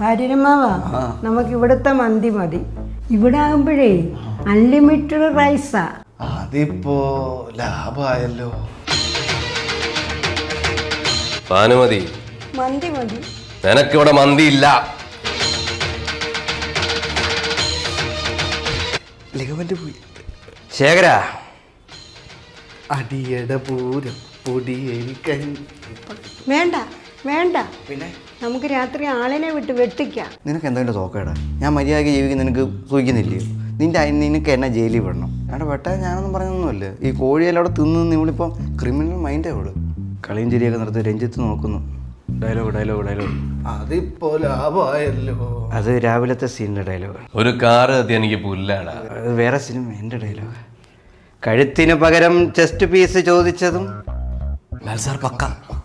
ഭാര്യമാവാ നമുക്ക് ഇവിടുത്തെ മന്തി മതി. ഇവിടെ ആകുമ്പോഴേ അൺലിമിറ്റഡ് റൈസാ അതിപ്പോ ലാഭമായല്ലോ ഭാനുമതി മന്തി മതി. നിനക്കിവിടെ മന്തി ഇല്ല. ലിഗമെന്റ് പോയി. ശേഖര. അടിയട പൂരം പൊടിയേൽ കഞ്ഞി വേണ്ട വേണ്ട. പിന്നെ? നമുക്ക് രാത്രി ആളിനെ വിട്ട് വെട്ടിക്കാം. നിനക്ക് എന്തെങ്കിലും തോക്കേടാ? ഞാൻ മര്യാദയ്ക്ക് ജീവിക്കുന്ന നിനക്ക് സൂചിക്കുന്നില്ലയോ നിന്റെ അതിന് നിനക്ക് എന്നെ ജയിലിൽ വിടണം. എടാ വെട്ടാൻ ഞാനൊന്നും പറഞ്ഞൊന്നുമല്ല. ഈ കോഴിയെല്ലാം അവിടെ തിന്ന് നിങ്ങളിപ്പോൾ ക്രിമിനൽ മൈൻഡേ ഉള്ളു കളിയും ചിരിയൊക്കെ നിർത്തി രഞ്ജിത്ത് നോക്കുന്നു. Dialogue dialogue dialogue. അതിപ്പോ ലാഭമായല്ലോ. അത് രാവിലത്തെ സീനിന്റെ ഡയലോഗ്. ഒരു കാറ് എനിക്ക് പുല്ലാടാ. അത് വേറെ സിനിമ എന്റെ ഡയലോഗ്. കഴുത്തിന് പകരം ചെസ്റ്റ് പീസ് ചോദിച്ചതും സാർ പക്ക.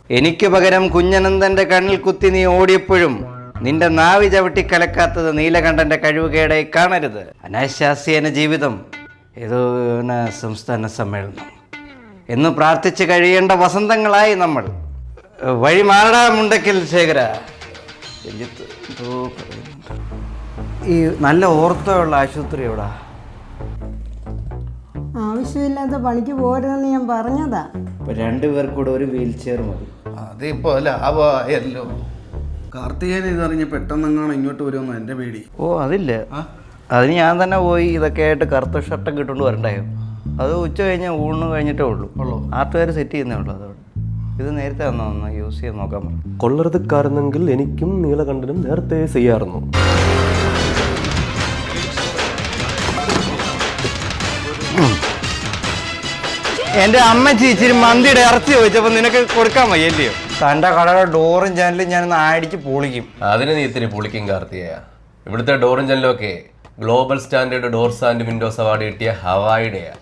എനിക്ക് പകരം കുഞ്ഞനന്ദന്റെ കണ്ണിൽ കുത്തി നീ ഓടിയപ്പോഴും നിന്റെ നാവി ചവിട്ടി കലക്കാത്തത് നീലകണ്ഠന്റെ കഴിവുകേടായി കാണരുത്. അനാശാസ്യേന ജീവിതം. ഏതോ സംസ്ഥാന സമ്മേളനം. എന്ന് പ്രാർത്ഥിച്ച് കഴിയേണ്ട വസന്തങ്ങളായി നമ്മൾ. വഴി മാറടാ മുണ്ടക്കൽ ശേഖര രഞ്ജിത്ത് ഈ നല്ല ഓർത്തമുള്ള ആശുപത്രി എവിടാ? ആവശ്യമില്ലാത്ത പണിക്ക് പോരുതെന്ന് ഞാൻ പറഞ്ഞതാ. ഇപ്പൊ രണ്ടുപേർക്കും കൂടെ ഒരു വീൽ ചെയർ മതി. അതിപ്പോ ലാഭമായല്ലോ കാർത്തികേയൻ ഇതറിഞ്ഞ് പെട്ടെന്നെങ്ങാണ് ഇങ്ങോട്ട് വരുമെന്ന് എന്റെ പേടി. ഓ അതില്ല. അതിന് ഞാൻ തന്നെ പോയി ഇതൊക്കെ ആയിട്ട് കറുത്ത ഷർട്ടൊക്കെ ഇട്ടുകൊണ്ട് വരണ്ടായോ? അത് ഉച്ച കഴിഞ്ഞാൽ ഊണ് കഴിഞ്ഞിട്ടേ ഉള്ളൂ. ഉള്ളൂ. ആർട്ടുകാർ സെറ്റ് ചെയ്യുന്നേ ഉള്ളൂ അതോടെ ഇത് നേരത്തെ വന്നോ? ഒന്ന് യൂസ് ചെയ്ത് നോക്കാൻ പറഞ്ഞു കാരണമെങ്കിൽ എനിക്കും നീലകണ്ഠനും നേരത്തെ ചെയ്യാറുന്നു. എന്റെ അമ്മ ഇച്ചിരി മന്തിയുടെ ഇറച്ചി ചോദിച്ചപ്പോൾ നിനക്ക് കൊടുക്കാൻ വയ്യല്ലയോ? തന്റെ കടയുടെ ഡോറും ജനലും ഞാൻ ആടിക്ക് പൊളിക്കും. അതിന് നീ ഇത്തിരി പൊളിക്കും കാർത്തിയ ഇവിടുത്തെ ഡോറും ജനലൊക്കെ global standard doors and windows award കിട്ടിയ ഹവായിയുടെയാ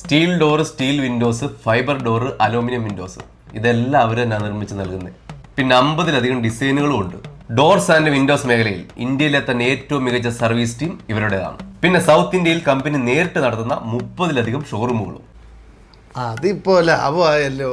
steel door steel windows fibre door aluminium windows. ഇതെല്ലാം അവർ തന്നെ നിർമ്മിച്ച് നൽകുന്നത് പിന്നെ അമ്പതിലധികം ഡിസൈനുകളും ഉണ്ട്. ഡോർസ് ആൻഡ് വിൻഡോസ് മേഖലയിൽ ഇന്ത്യയിലെ തന്നെ ഏറ്റവും മികച്ച സർവീസ് ടീം ഇവരുടേതാണ്. പിന്നെ സൗത്ത് ഇന്ത്യയിൽ കമ്പനി നേരിട്ട് നടത്തുന്ന മുപ്പതിലധികം ഷോറൂമുകളും. അതിപ്പോ ലാഭമായല്ലോ.